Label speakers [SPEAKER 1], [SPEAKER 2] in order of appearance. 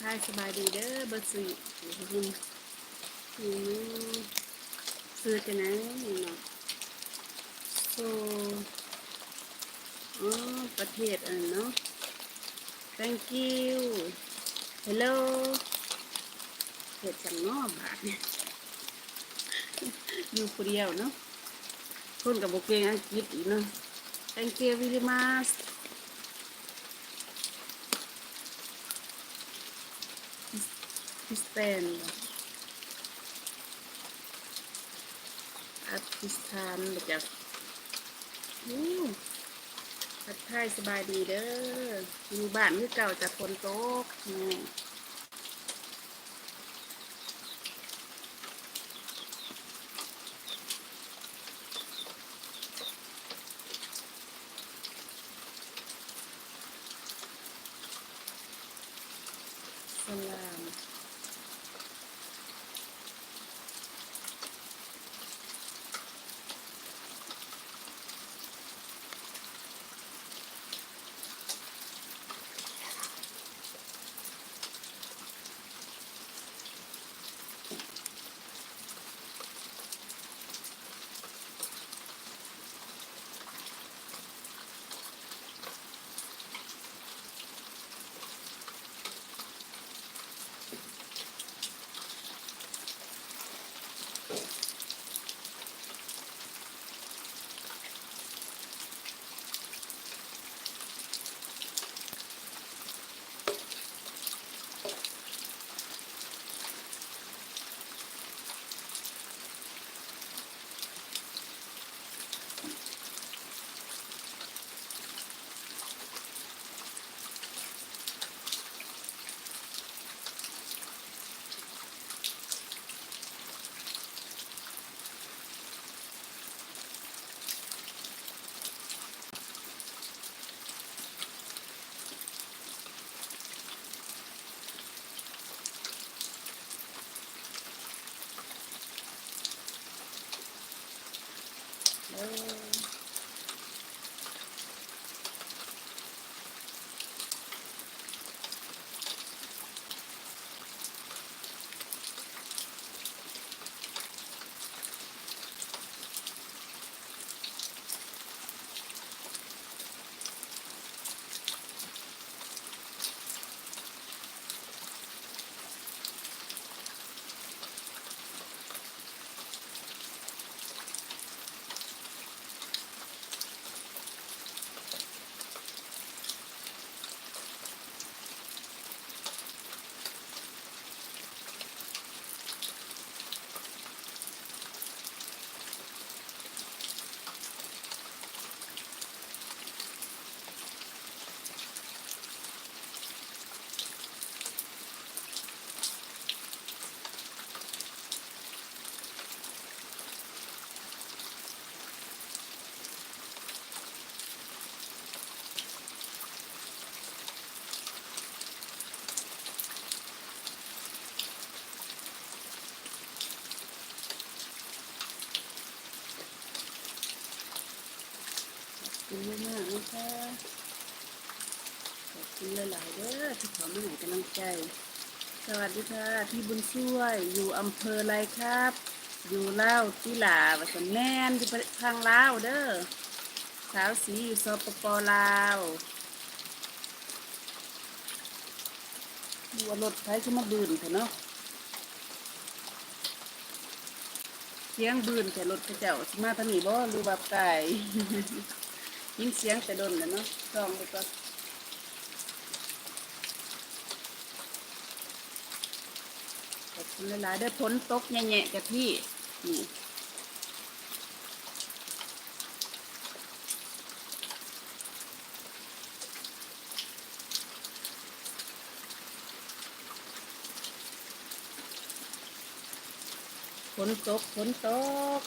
[SPEAKER 1] ทายสบายดีเด้อเบอร์สี่อืมอืมซื้อกันนะนี่เนาะโซอ๋อประเทศอันเนาะ thank you hello เห็ดจังเนอบาทเนี่ยอยู่คนเดียวเนาะคนกับโบเกงอังกฤษอีกเนาะ thank you very much พิสเตนอัฟกิสถานมาจากอู้ทักทยสบายดีเด้อ อยู่บ้านคือเก่าจากฝนตกนี่สลา Thank you. มากๆนะคะขอบคุณหลายๆเด้อที่ขอมาให้กำลังใจ สวัสดีค่ะ พี่บุญช่วย อยู่อำเภออะไรครับ อยู่เล่าที่หลาวัดแม่นอยู่ทางลาวเด้อสาวสีอยู่สปปลาวดูว่ารถไฟขึ้นมาบืนเถอะเนาะเสียงบืนแต่รถเขาเจ้ามาทางนี้บ่หรือว่าไก่ ยินเสียงแต่ดนแล้วเนาะลองดูก่อนขอบคุณหลายๆเด้อฝนตกแง่ๆกับพี่นี่ฝนตกฝนตก